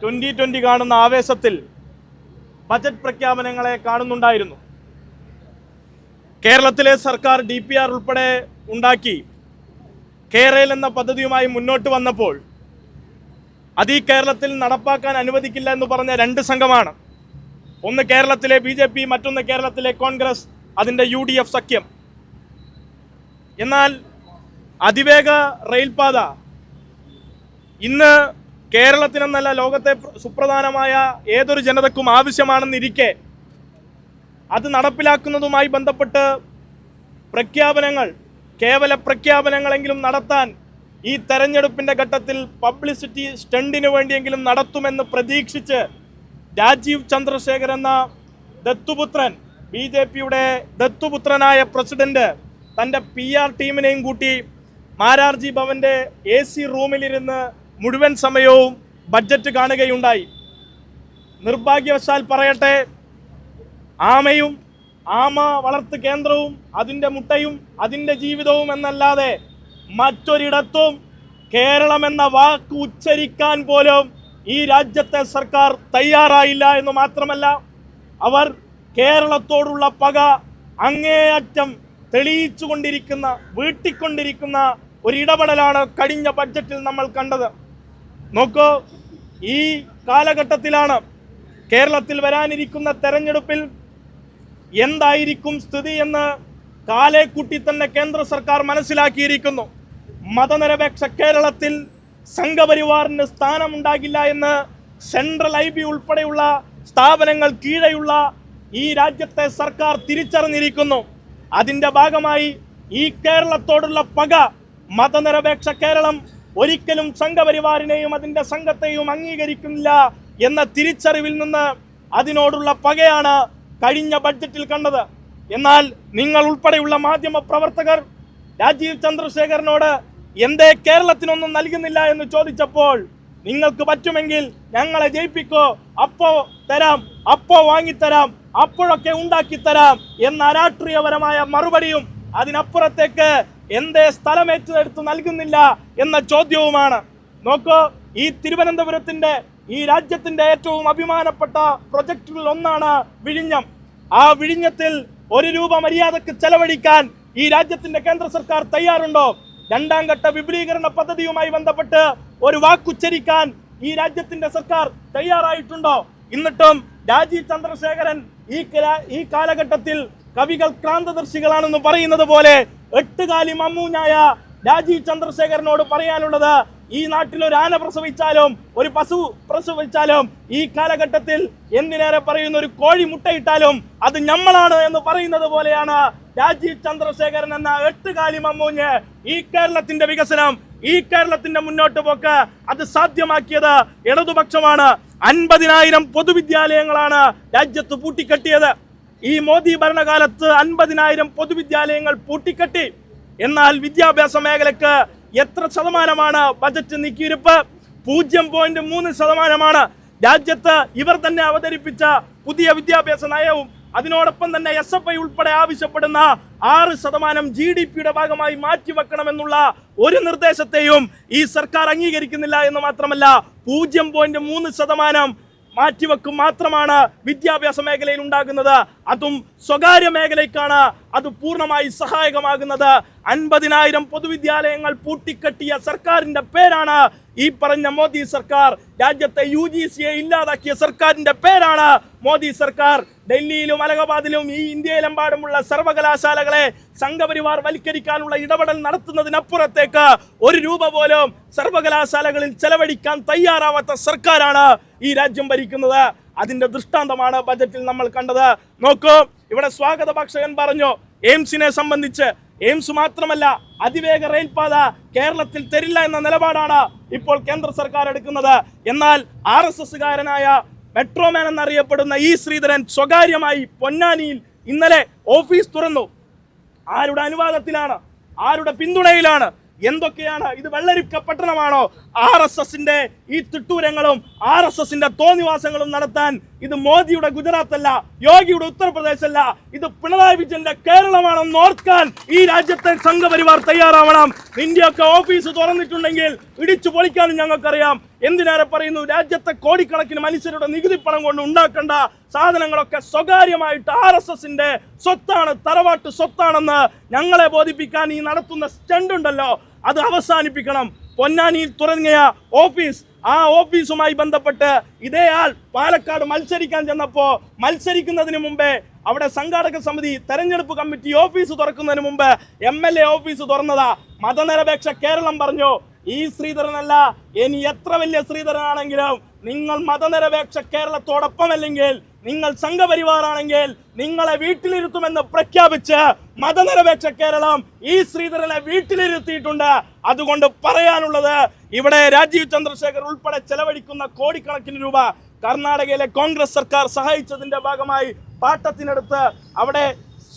Twenty twenty കാണുന്ന ആവേശത്തിൽ budget പ്രഖ്യാപനങ്ങളെ കാണുന്നുണ്ടായിരുന്നു. കേരളത്തിലെ സർക്കാർ ഡി പി ആർ ഉൾപ്പെടെ ഉണ്ടാക്കി കേരയിൽ എന്ന പദ്ധതിയുമായി മുന്നോട്ട് വന്നപ്പോൾ അത് ഈ കേരളത്തിൽ നടപ്പാക്കാൻ അനുവദിക്കില്ല എന്ന് പറഞ്ഞ രണ്ട് സംഘമാണ്. ഒന്ന് കേരളത്തിലെ ബി ജെ പി മറ്റൊന്ന് കേരളത്തിലെ കോൺഗ്രസ് അതിന്റെ യു ഡി എഫ് സഖ്യം. എന്നാൽ അതിവേഗ റെയിൽപാത ഇന്ന് കേരളത്തിനെന്നല്ല ലോകത്തെ സുപ്രധാനമായ ഏതൊരു ജനതക്കും ആവശ്യമാണെന്നിരിക്കെ അത് നടപ്പിലാക്കുന്നതുമായി ബന്ധപ്പെട്ട് പ്രഖ്യാപനങ്ങൾ കേവല പ്രഖ്യാപനങ്ങളെങ്കിലും നടത്താൻ ഈ തെരഞ്ഞെടുപ്പിന്റെ ഘട്ടത്തിൽ പബ്ലിസിറ്റി സ്റ്റണ്ടിന് വേണ്ടിയെങ്കിലും നടത്തുമെന്ന് പ്രതീക്ഷിച്ച് രാജീവ് ചന്ദ്രശേഖർ എന്ന ദത്തുപുത്രൻ ബി ജെ പിയുടെ ദത്തുപുത്രനായ പ്രസിഡന്റ് തന്റെ പി ആർ ടീമിനെയും കൂട്ടി മാരാർജി ഭവന്റെ എ സി റൂമിലിരുന്ന് മുഴുവൻ സമയവും ബഡ്ജറ്റ് കാണുകയുണ്ടായി. നിർഭാഗ്യവശാൽ പറയട്ടെ ആമയും ആമ വളർത്ത് കേന്ദ്രവും അതിന്റെ മുട്ടയും അതിന്റെ ജീവിതവും എന്നല്ലാതെ മറ്റൊരിടത്തും കേരളം എന്ന വാക്ക് ഉച്ചരിക്കാൻ പോലും ഈ രാജ്യത്തെ സർക്കാർ തയ്യാറായില്ല എന്ന് മാത്രമല്ല അവർ കേരളത്തോടുള്ള പക അങ്ങേയറ്റം തെളിയിച്ചുകൊണ്ടിരിക്കുന്ന വീട്ടിക്കൊണ്ടിരിക്കുന്ന ഒരിടപെടലാണ് കഴിഞ്ഞ ബഡ്ജറ്റിൽ നമ്മൾ കണ്ടത്. നോക്കൂ ഈ കാലഘട്ടത്തിലാണ് കേരളത്തിൽ വരാനിരിക്കുന്ന തെരഞ്ഞെടുപ്പിൽ എന്തായിരിക്കും സ്ഥിതി എന്ന് കാലേക്കുട്ടി തന്നെ കേന്ദ്ര സർക്കാർ മനസ്സിലാക്കിയിരിക്കുന്നു. മതനിരപേക്ഷ കേരളത്തിൽ സംഘപരിവാറിന് സ്ഥാനമുണ്ടാകില്ല എന്ന് സെൻട്രൽ ഐ ബി ഉൾപ്പെടെയുള്ള സ്ഥാപനങ്ങൾ കീഴെയുള്ള ഈ രാജ്യത്തെ സർക്കാർ തിരിച്ചറിഞ്ഞിരിക്കുന്നു. അതിന്റെ ഭാഗമായി ഈ കേരളത്തോടുള്ള പക മതനിരപേക്ഷ കേരളം ഒരിക്കലും സംഘപരിവാറിനെയും അതിന്റെ സംഘത്തെയും അംഗീകരിക്കുന്നില്ല എന്ന തിരിച്ചറിവിൽ നിന്ന് അതിനോടുള്ള പകയാണ് കഴിഞ്ഞ ബഡ്ജറ്റിൽ കണ്ടത്. എന്നാൽ നിങ്ങൾ ഉൾപ്പെടെയുള്ള മാധ്യമ പ്രവർത്തകർ രാജീവ് ചന്ദ്രശേഖരനോട് എന്തേ കേരളത്തിനൊന്നും നൽകുന്നില്ല എന്ന് ചോദിച്ചപ്പോൾ നിങ്ങൾക്ക് പറ്റുമെങ്കിൽ ഞങ്ങളെ ജയിപ്പിക്കോ അപ്പോ തരാം അപ്പോ വാങ്ങിത്തരാം അപ്പോഴൊക്കെ ഉണ്ടാക്കി തരാം എന്ന അരാഷ്ട്രീയപരമായ മറുപടിയും അതിനപ്പുറത്തേക്ക് എന്തേ സ്ഥലമേറ്റെടുത്ത് നൽകുന്നില്ല എന്ന ചോദ്യവുമാണ്. നോക്കൂ ഈ തിരുവനന്തപുരത്തിന്റെ ഈ രാജ്യത്തിന്റെ ഏറ്റവും അഭിമാനപ്പെട്ട പ്രൊജക്ടുകളിൽ ഒന്നാണ് വിഴിഞ്ഞം. ആ വിഴിഞ്ഞത്തിൽ ഒരു രൂപ മര്യാദയ്ക്ക് ചെലവഴിക്കാൻ ഈ രാജ്യത്തിന്റെ കേന്ദ്ര സർക്കാർ തയ്യാറുണ്ടോ? രണ്ടാം ഘട്ട വിപുലീകരണ പദ്ധതിയുമായി ബന്ധപ്പെട്ട് ഒരു വാക്കുച്ചരിക്കാൻ ഈ രാജ്യത്തിന്റെ സർക്കാർ തയ്യാറായിട്ടുണ്ടോ? എന്നിട്ടും രാജീവ് ചന്ദ്രശേഖരൻ ഈ ഈ കാലഘട്ടത്തിൽ കവികൾ ക്രാന്തദർശികളാണെന്ന് പറയുന്നത് പോലെ എട്ടുകാലി മമ്മൂഞ്ഞായ രാജീവ് ചന്ദ്രശേഖരനോട് പറയാനുള്ളത് ഈ നാട്ടിൽ ഒരു ആന പ്രസവിച്ചാലും ഒരു പശു പ്രസവിച്ചാലും ഈ കാലഘട്ടത്തിൽ എന്തിനേറെ പറയുന്ന ഒരു കോഴി മുട്ടയിട്ടാലും അത് ഞമ്മളാണ് എന്ന് പറയുന്നത് പോലെയാണ് രാജീവ് ചന്ദ്രശേഖരൻ എന്ന എട്ടുകാലി മമ്മൂഞ്ഞ് ഈ കേരളത്തിന്റെ വികസനം ഈ കേരളത്തിന്റെ മുന്നോട്ട് പോക്ക് അത് സാധ്യമാക്കിയത് ഇടതുപക്ഷമാണ്. അൻപതിനായിരം പൊതുവിദ്യാലയങ്ങളാണ് രാജ്യത്ത് പൂട്ടിക്കെട്ടിയത്. ഈ മോദി ഭരണകാലത്ത് അൻപതിനായിരം പൊതുവിദ്യാലയങ്ങൾ പൂട്ടിക്കെട്ടി. എന്നാൽ വിദ്യാഭ്യാസ മേഖലക്ക് എത്ര ശതമാനമാണ് ബജറ്റ് നീക്കിയിരുപ്പ്? പൂജ്യം പോയിന്റ് മൂന്ന് ശതമാനമാണ്. രാജ്യത്ത് ഇവർ തന്നെ അവതരിപ്പിച്ച പുതിയ വിദ്യാഭ്യാസ നയവും അതിനോടൊപ്പം തന്നെ എസ് എഫ് ഐ ഉൾപ്പെടെ ആവശ്യപ്പെടുന്ന ആറ് ശതമാനം ജി ഡി പിയുടെ ഭാഗമായി മാറ്റിവെക്കണമെന്നുള്ള ഒരു നിർദ്ദേശത്തെയും ഈ സർക്കാർ അംഗീകരിക്കുന്നില്ല എന്ന് മാത്രമല്ല പൂജ്യം പോയിന്റ് മൂന്ന് ശതമാനം മാറ്റിവെക്കും മാത്രമാണ് വിദ്യാഭ്യാസ മേഖലയിൽ ഉണ്ടാകുന്നത്. അതും സ്വകാര്യ മേഖലയ്ക്കാണ് അത് പൂർണമായി സഹായകമാകുന്നത്. അൻപതിനായിരം പൊതുവിദ്യാലയങ്ങൾ പൂട്ടിക്കെട്ടിയ സർക്കാരിന്റെ പേരാണ് ഈ പറഞ്ഞ മോദി സർക്കാർ. രാജ്യത്തെ യു ജി സിയെ ഇല്ലാതാക്കിയ സർക്കാരിന്റെ പേരാണ് മോദി സർക്കാർ. ഡൽഹിയിലും അലഹബാദിലും ഈ ഇന്ത്യയിലെമ്പാടുമുള്ള സർവകലാശാലകളെ സംഘപരിവാർ വൽക്കരിക്കാനുള്ള ഇടപെടൽ നടത്തുന്നതിനപ്പുറത്തേക്ക് ഒരു രൂപ പോലും സർവകലാശാലകളിൽ ചെലവഴിക്കാൻ തയ്യാറാവാത്ത സർക്കാരാണ് ഈ രാജ്യം ഭരിക്കുന്നത്. അതിന്റെ ദൃഷ്ടാന്തമാണ് ബജറ്റിൽ നമ്മൾ കണ്ടത്. നോക്കൂ ഇവിടെ സ്വാഗത ഭക്ഷകൻ പറഞ്ഞു. എയിംസിനെ സംബന്ധിച്ച് എയിംസ് മാത്രമല്ല അതിവേഗ റെയിൽപാത കേരളത്തിൽ തരില്ല എന്ന നിലപാടാണ് ഇപ്പോൾ കേന്ദ്ര സർക്കാർ എടുക്കുന്നത്. എന്നാൽ ആർ എസ് എസ്സുകാരനായ മെട്രോമാൻ എന്നറിയപ്പെടുന്ന ഈ ശ്രീധരൻ സ്വകാര്യമായി പൊന്നാനിയിൽ ഇന്നലെ ഓഫീസ് തുറന്നു. ആരുടെ അനുവാദത്തിലാണ്? ആരുടെ പിന്തുണയിലാണ്? എന്തൊക്കെയാണ്? ഇത് വെള്ളരിക്ക പട്ടണമാണോ? ആർ എസ് എസിന്റെ ഈ തിട്ടൂരങ്ങളും ആർ എസ് എസിന്റെ തോന്നിവാസങ്ങളും നടത്താൻ ഇത് മോദിയുടെ ഗുജറാത്ത് അല്ല യോഗിയുടെ ഉത്തർപ്രദേശ് അല്ല ഇത് പിണറായി വിജയന്റെ കേരളമാണെന്ന് ഓർക്കാൻ ഈ രാജ്യത്തെ സംഘപരിവാർ തയ്യാറാവണം. ഇന്ത്യയൊക്കെ ഓഫീസ് തുറന്നിട്ടുണ്ടെങ്കിൽ ഇടിച്ചു പൊളിക്കാനും ഞങ്ങൾക്കറിയാം. എന്തിനേറെ പറയുന്നു? രാജ്യത്തെ കോടിക്കണക്കിന് മനുഷ്യരുടെ നികുതി പണം കൊണ്ട് ഉണ്ടാക്കേണ്ട സാധനങ്ങളൊക്കെ സ്വകാര്യമായിട്ട് ആർ എസ് എസിന്റെ സ്വത്താണ് തറവാട്ട് സ്വത്താണെന്ന് ഞങ്ങളെ ബോധിപ്പിക്കാൻ ഈ നടത്തുന്ന സ്റ്റണ്ട് ഉണ്ടല്ലോ അത് അവസാനിപ്പിക്കണം. പൊന്നാനിയിൽ തുടങ്ങിയ ഓഫീസ്. ആ ഓഫീസുമായി ബന്ധപ്പെട്ട് ഇതേയാൾ പാലക്കാട് മത്സരിക്കാൻ ചെന്നപ്പോ മത്സരിക്കുന്നതിന് മുമ്പേ അവിടെ സംഘാടക സമിതി തെരഞ്ഞെടുപ്പ് കമ്മിറ്റി ഓഫീസ് തുറക്കുന്നതിന് മുമ്പ് എം എൽ എ ഓഫീസ് തുറന്നതാ. മതനിരപേക്ഷ കേരളം പറഞ്ഞു. ഈ ശ്രീധരനല്ല. ഇനി എത്ര വലിയ ശ്രീധരനാണെങ്കിലും നിങ്ങൾ മതനിരപേക്ഷ കേരളത്തോടൊപ്പം അല്ലെങ്കിൽ നിങ്ങൾ സംഘപരിവാറാണെങ്കിൽ നിങ്ങളെ വീട്ടിലിരുത്തുമെന്ന് പ്രഖ്യാപിച്ച് മതനിരപേക്ഷ കേരളം ഈ ശ്രീധരനെ വീട്ടിലിരുത്തിയിട്ടുണ്ട്. അതുകൊണ്ട് പറയാനുള്ളത് ഇവിടെ രാജീവ് ചന്ദ്രശേഖർ ഉൾപ്പെടെ ചെലവഴിക്കുന്ന കോടിക്കണക്കിന് രൂപ കർണാടകയിലെ കോൺഗ്രസ് സർക്കാർ സഹായിച്ചതിന്റെ ഭാഗമായി പാട്ടത്തിനടുത്ത് അവിടെ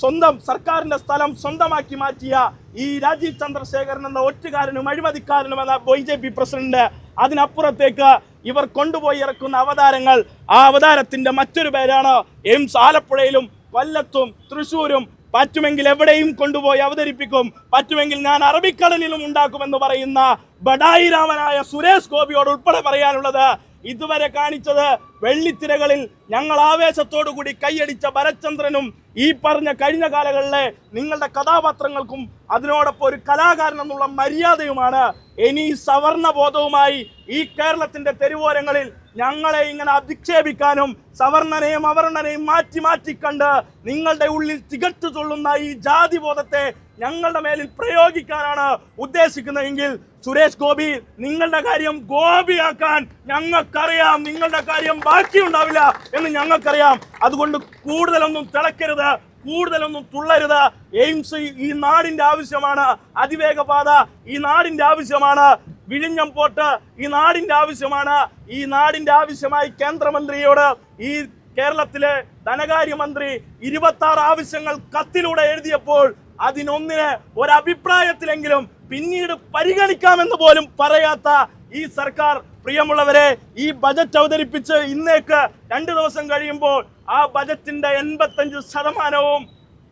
സ്വന്തം സർക്കാരിന്റെ സ്ഥലം സ്വന്തമാക്കി മാറ്റിയ ഈ രാജീവ് ചന്ദ്രശേഖരൻ എന്ന ഒറ്റുകാരനും അഴിമതിക്കാരനും എന്ന ബി ജെ പി പ്രസിഡന്റ് അതിനപ്പുറത്തേക്ക് ഇവർ കൊണ്ടുപോയി ഇറക്കുന്ന അവതാരങ്ങൾ ആ അവതാരത്തിന്റെ മറ്റൊരു പേരാണ് എയിംസ് ആലപ്പുഴയിലും കൊല്ലത്തും തൃശ്ശൂരും. പറ്റുമെങ്കിൽ എവിടെയും കൊണ്ടുപോയി അവതരിപ്പിക്കും. പറ്റുമെങ്കിൽ ഞാൻ അറബിക്കടലിലും ഉണ്ടാക്കുമെന്ന് പറയുന്ന ബഡായി രാമനായ സുരേഷ് ഗോപിയോട് ഉൾപ്പെടെ പറയാനുള്ളത് ഇതുവരെ കാണിച്ചത് വെള്ളിത്തിരകളിൽ ഞങ്ങൾ ആവേശത്തോടു കൂടി കൈയടിച്ച ഭരചന്ദ്രനും ഈ പറഞ്ഞ കഴിഞ്ഞ കാലങ്ങളിലെ നിങ്ങളുടെ കഥാപാത്രങ്ങൾക്കും അതിനോടൊപ്പം ഒരു കലാകാരൻ എന്നുള്ള മര്യാദയുമാണ്. ഇനി സവർണ ബോധവുമായി ഈ കേരളത്തിന്റെ തെരുവോരങ്ങളിൽ ഞങ്ങളെ ഇങ്ങനെ അധിക്ഷേപിക്കാനും സവർണനെയും അവർണനെയും മാറ്റി മാറ്റി കണ്ട് നിങ്ങളുടെ ഉള്ളിൽ തികച്ചു ചൊള്ളുന്ന ഈ ജാതി ബോധത്തെ ഞങ്ങളുടെ മേലിൽ പ്രയോഗിക്കാനാണ് ഉദ്ദേശിക്കുന്നതെങ്കിൽ സുരേഷ് ഗോപി നിങ്ങളുടെ കാര്യം ഗോപിയാക്കാൻ ഞങ്ങൾക്കറിയാം. നിങ്ങളുടെ കാര്യം ബാക്കിയുണ്ടാവില്ല എന്ന് ഞങ്ങൾക്കറിയാം. അതുകൊണ്ട് കൂടുതലൊന്നും തിളക്കരുത് കൂടുതലൊന്നും തുള്ളരുത്. എയിംസ് ഈ നാടിന്റെ ആവശ്യമാണ്. അതിവേഗപാത ഈ നാടിന്റെ ആവശ്യമാണ്. വിഴിഞ്ഞം പോട്ട് ഈ നാടിന്റെ ആവശ്യമാണ്. ഈ നാടിന്റെ ആവശ്യമായി കേന്ദ്രമന്ത്രിയോട് ഈ കേരളത്തിലെ ധനകാര്യമന്ത്രി ഇരുപത്തി ആറ് ആവശ്യങ്ങൾ കത്തിലൂടെ എഴുതിയപ്പോൾ അതിനൊന്നിന് ഒരഭിപ്രായത്തിലെങ്കിലും പിന്നീട് പരിഗണിക്കാമെന്ന് പോലും പറയാത്ത ഈ സർക്കാർ പ്രിയമുള്ളവരെ ഈ ബജറ്റ് അവതരിപ്പിച്ച് ഇന്നേക്ക് രണ്ട് ദിവസം കഴിയുമ്പോൾ ആ ബജറ്റിന്റെ എൺപത്തഞ്ച് ശതമാനവും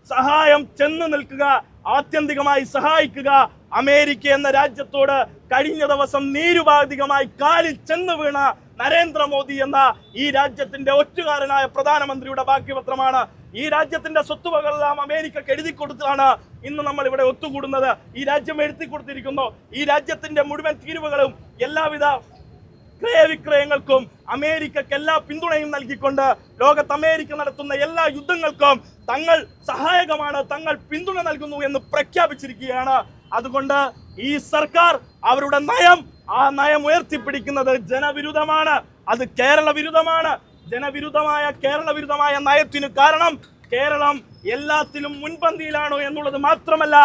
സഹായം ചെന്നു നിൽക്കുക ആത്യന്തികമായി സഹായിക്കുക അമേരിക്ക എന്ന രാജ്യത്തോട് കഴിഞ്ഞ ദിവസം നീരുപാധികമായി കാലിൽ ചെന്നു വീണ നരേന്ദ്രമോദി എന്ന ഈ രാജ്യത്തിന്റെ ഒറ്റുകാരനായ പ്രധാനമന്ത്രിയുടെ ബാക്കിപത്രമാണ് ഈ രാജ്യത്തിന്റെ സ്വത്തുവകളെല്ലാം അമേരിക്കക്ക് എഴുതി കൊടുത്താണ് ഇന്ന് നമ്മൾ ഇവിടെ ഒത്തുകൂടുന്നത്. ഈ രാജ്യം എഴുതി കൊടുത്തിരിക്കുന്നു. ഈ രാജ്യത്തിന്റെ മുഴുവൻ തീരുവകളും എല്ലാവിധ ക്രയവിക്രയങ്ങൾക്കും അമേരിക്കക്ക് എല്ലാ പിന്തുണയും നൽകിക്കൊണ്ട് ലോകത്ത് അമേരിക്ക നടത്തുന്ന എല്ലാ യുദ്ധങ്ങൾക്കും തങ്ങൾ സഹായകമാണ് തങ്ങൾ പിന്തുണ നൽകുന്നു എന്ന് പ്രഖ്യാപിച്ചിരിക്കുകയാണ്. അതുകൊണ്ട് ഈ സർക്കാർ അവരുടെ നയം ആ നയം ഉയർത്തിപ്പിടിക്കുന്നത് ജനവിരുദ്ധമാണ്. അത് കേരള വിരുദ്ധമാണ്. ജനവിരുദ്ധമായ കേരള വിരുദ്ധമായ നയത്തിന് കാരണം കേരളം എല്ലാത്തിലും മുൻപന്തിയിലാണ് എന്നുള്ളത് മാത്രമല്ല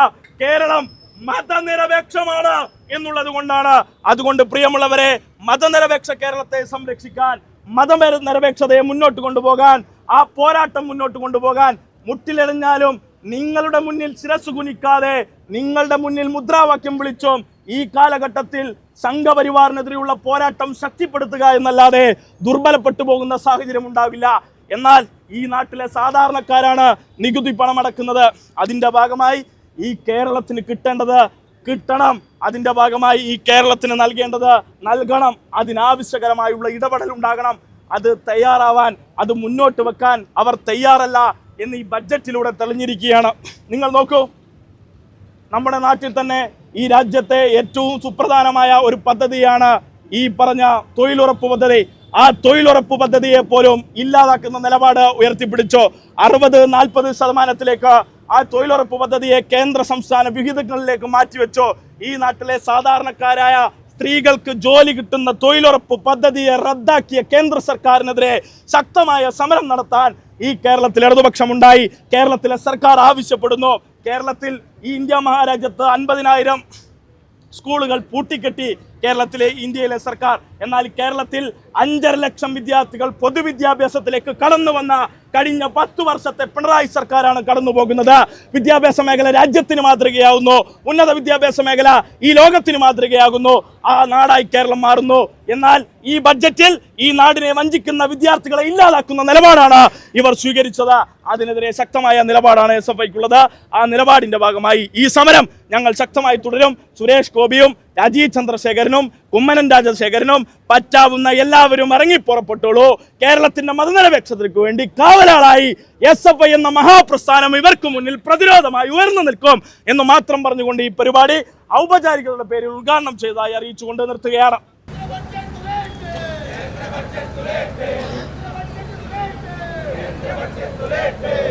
കേരളം മതനിരപേക്ഷമാണ് എന്നുള്ളത് കൊണ്ടാണ്. അതുകൊണ്ട് പ്രിയമുള്ളവരെ മതനിരപേക്ഷ കേരളത്തെ സംരക്ഷിക്കാൻ മതനിരപേക്ഷതയെ മുന്നോട്ട് കൊണ്ടുപോകാൻ ആ പോരാട്ടം മുന്നോട്ട് കൊണ്ടുപോകാൻ മുട്ടിലെറിഞ്ഞാലും നിങ്ങളുടെ മുന്നിൽ ശിരസ് കുനിക്കാതെ നിങ്ങളുടെ മുന്നിൽ മുദ്രാവാക്യം വിളിച്ചോം ഈ കാലഘട്ടത്തിൽ സംഘപരിവാറിനെതിരെയുള്ള പോരാട്ടം ശക്തിപ്പെടുത്തുക എന്നല്ലാതെ ദുർബലപ്പെട്ടു പോകുന്ന സാഹചര്യം ഉണ്ടാവില്ല. എന്നാൽ ഈ നാട്ടിലെ സാധാരണക്കാരാണ് നികുതി പണം അടക്കുന്നത്. അതിന്റെ ഭാഗമായി ഈ കേരളത്തിന് കിട്ടേണ്ടത് കിട്ടണം. അതിന്റെ ഭാഗമായി ഈ കേരളത്തിന് നൽകേണ്ടത് നൽകണം. അതിനാവശ്യകരമായുള്ള ഇടപെടൽ ഉണ്ടാകണം അത് തയ്യാറാവാൻ അത് മുന്നോട്ട് വെക്കാൻ അവർ തയ്യാറല്ല. എന്ന് ഈ ബഡ്ജറ്റിലൂടെ തെളിഞ്ഞിരിക്കുകയാണ്. നിങ്ങൾ നോക്കൂ. നമ്മുടെ നാട്ടിൽ തന്നെ ഈ രാജ്യത്തെ ഏറ്റവും സുപ്രധാനമായ ഒരു പദ്ധതിയാണ് ഈ പറഞ്ഞ തൊഴിലുറപ്പ് പദ്ധതി. ആ തൊഴിലുറപ്പ് പദ്ധതിയെ പോലും ഇല്ലാതാക്കുന്ന നിലപാട് ഉയർത്തിപ്പിടിച്ചു. അറുപത് നാൽപ്പത് ശതമാനത്തിലേക്ക് ആ തൊഴിലുറപ്പ് പദ്ധതിയെ കേന്ദ്ര സംസ്ഥാന വിഹിതങ്ങളിലേക്ക് മാറ്റിവെച്ചു. ഈ നാട്ടിലെ സാധാരണക്കാരായ സ്ത്രീകൾക്ക് ജോലി കിട്ടുന്ന തൊഴിലുറപ്പ് പദ്ധതിയെ റദ്ദാക്കിയ കേന്ദ്ര സർക്കാരിനെതിരെ ശക്തമായ സമരം നടത്താൻ ഈ കേരളത്തിൽ ഇടതുപക്ഷമുണ്ടായി. കേരളത്തിലെ സർക്കാർ ആവശ്യപ്പെടുന്നു. കേരളത്തിൽ ഈ ഇന്ത്യ മഹാരാജ്യത്ത് അൻപതിനായിരം സ്കൂളുകൾ പൂട്ടിക്കെട്ടി കേരളത്തിലെ ഇന്ത്യയിലെ സർക്കാർ. എന്നാൽ കേരളത്തിൽ അഞ്ചര ലക്ഷം വിദ്യാർത്ഥികൾ പൊതുവിദ്യാഭ്യാസത്തിലേക്ക് കടന്നു വന്ന കഴിഞ്ഞ പത്ത് വർഷത്തെ പിണറായി സർക്കാരാണ് കടന്നു പോകുന്നത് വിദ്യാഭ്യാസ മേഖല രാജ്യത്തിന് മാതൃകയാകുന്നു ഉന്നത വിദ്യാഭ്യാസ മേഖല ഈ ലോകത്തിന് മാതൃകയാകുന്നു. ആ നാടായി കേരളം മാറുന്നു. എന്നാൽ ഈ ബഡ്ജറ്റിൽ ഈ നാടിനെ വഞ്ചിക്കുന്ന വിദ്യാർത്ഥികളെ ഇല്ലാതാക്കുന്ന നിലപാടാണ് ഇവർ സ്വീകരിച്ചത്. അതിനെതിരെ ശക്തമായ നിലപാടാണ് എസ് എഫ് ഐക്കുള്ളത്. ആ നിലപാടിന്റെ ഭാഗമായി ഈ സമരം ഞങ്ങൾ ശക്തമായി തുടരും. സുരേഷ് ഗോപിയും രാജീവ് ചന്ദ്രശേഖരനും കുമ്മനം രാജശേഖരനും പറ്റാവുന്ന എല്ലാവരും ഇറങ്ങി പുറപ്പെട്ടുള്ളൂ കേരളത്തിന്റെ മതനിരപേക്ഷതയ്ക്ക് വേണ്ടി കാവലാളായി എസ് എഫ് ഐ എന്ന മഹാപ്രസ്ഥാനം ഇവർക്ക് മുന്നിൽ പ്രതിരോധമായി ഉയർന്നു നിൽക്കും എന്ന് മാത്രം പറഞ്ഞുകൊണ്ട് ഈ പരിപാടി ഔപചാരികളുടെ പേരിൽ ഉദ്ഘാടനം ചെയ്തതായി അറിയിച്ചുകൊണ്ട് നിർത്തുകയാണ്. Let's.